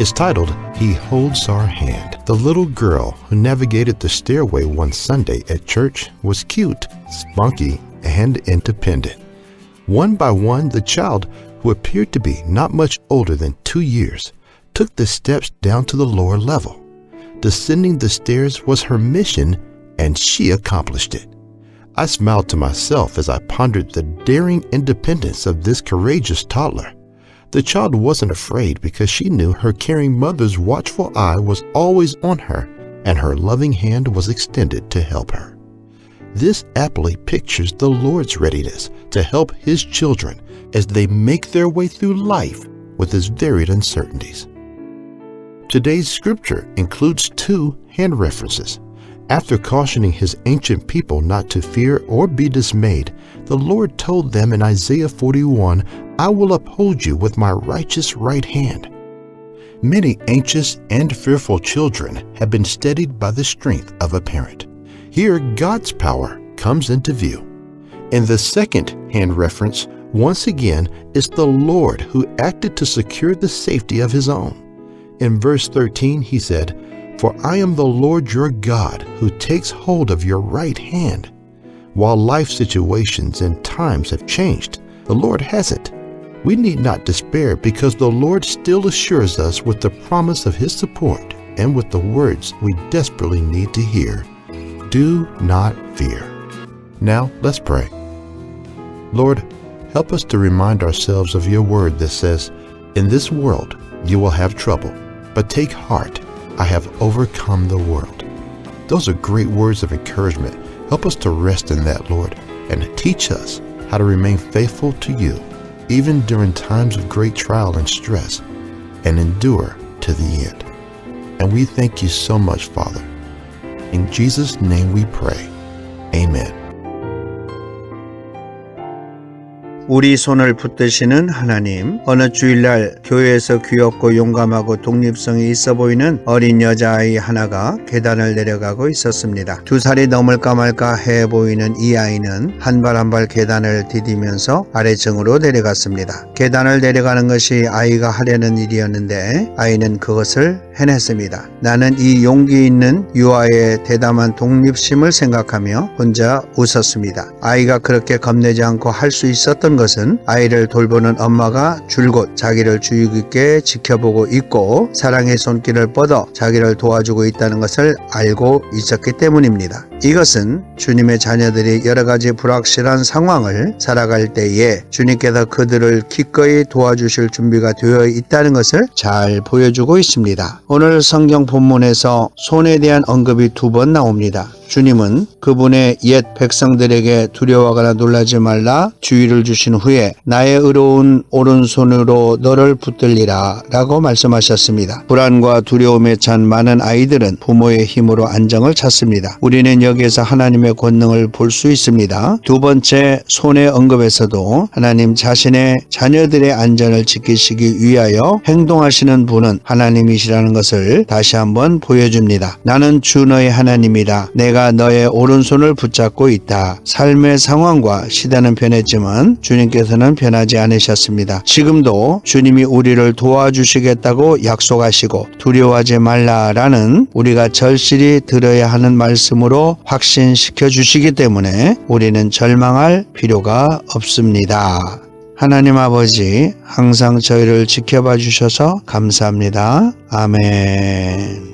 is titled He Holds Our Hand. The little girl who navigated the stairway one Sunday at church was cute, spunky, and independent. One by one, the child, who appeared to be not much older than two years, took the steps down to the lower level. Descending the stairs was her mission, and she accomplished it. I smiled to myself as I pondered the daring independence of this courageous toddler. The child wasn't afraid because she knew her caring mother's watchful eye was always on her and her loving hand was extended to help her. This aptly pictures the Lord's readiness to help His children as they make their way through life with its varied uncertainties. Today's scripture includes two hand references. After cautioning his ancient people not to fear or be dismayed, the Lord told them in Isaiah 41, I will uphold you with my righteous right hand. Many anxious and fearful children have been steadied by the strength of a parent. Here, God's power comes into view. In the second hand reference, once again, is the Lord who acted to secure the safety of his own. In verse 13, he said, For I am the Lord your God who takes hold of your right hand. While life situations and times have changed, the Lord hasn't. We need not despair because the Lord still assures us with the promise of His support and with the words we desperately need to hear Do not fear. Now let's pray. Lord, help us to remind ourselves of your word that says, In this world you will have trouble but take heart, I have overcome the world. Those are great words of encouragement. Help us to rest in that, Lord, and teach us how to remain faithful to you, even during times of great trial and stress, and endure to the end. And we thank you so much, Father. In Jesus' name we pray. Amen. 우리 손을 붙드시는 하나님, 어느 주일날 교회에서 귀엽고 용감하고 독립성이 있어 보이는 어린 여자아이 하나가 계단을 내려가고 있었습니다. 두 살이 넘을까 말까 해 보이는 이 아이는 한발 한발 계단을 디디면서 아래층으로 내려갔습니다. 계단을 내려가는 것이 아이가 하려는 일이었는데 아이는 그것을 해냈습니다. 나는 이 용기 있는 유아의 대담한 독립심을 생각하며 혼자 웃었습니다. 아이가 그렇게 겁내지 않고 할 수 있었던 것은 아이를 돌보는 엄마가 줄곧 자기를 주의 깊게 지켜보고 있고 사랑의 손길을 뻗어 자기를 도와주고 있다는 것을 알고 있었기 때문입니다. 이것은 주님의 자녀들이 여러 가지 불확실한 상황을 살아갈 때에 주님께서 그들을 기꺼이 도와주실 준비가 되어 있다는 것을 잘 보여주고 있습니다. 오늘 성경 본문에서 손에 대한 언급이 두 번 나옵니다. 주님은 그분의 옛 백성들에게 두려워하거나 놀라지 말라 주의를 주신 후에 나의 의로운 오른손으로 너를 붙들리라 라고 말씀하셨습니다. 불안과 두려움에 찬 많은 아이들은 부모의 힘으로 안정을 찾습니다. 우리는 여기에서 하나님의 권능을 볼 수 있습니다. 두 번째 손의 언급에서도 하나님 자신의 자녀들의 안전을 지키시기 위하여 행동하시는 분은 하나님이시라는 것을 다시 한번 보여줍니다. 나는 주 너의 하나님이라 내가 너의 오른손을 붙잡고 있다. 삶의 상황과 시대는 변했지만 주님께서는 변하지 않으셨습니다. 지금도 주님이 우리를 도와주시겠다고 약속하시고 두려워하지 말라라는 우리가 절실히 들어야 하는 말씀으로 확신시켜 주시기 때문에 우리는 절망할 필요가 없습니다. 하나님 아버지 항상 저희를 지켜봐 주셔서 감사합니다. 아멘.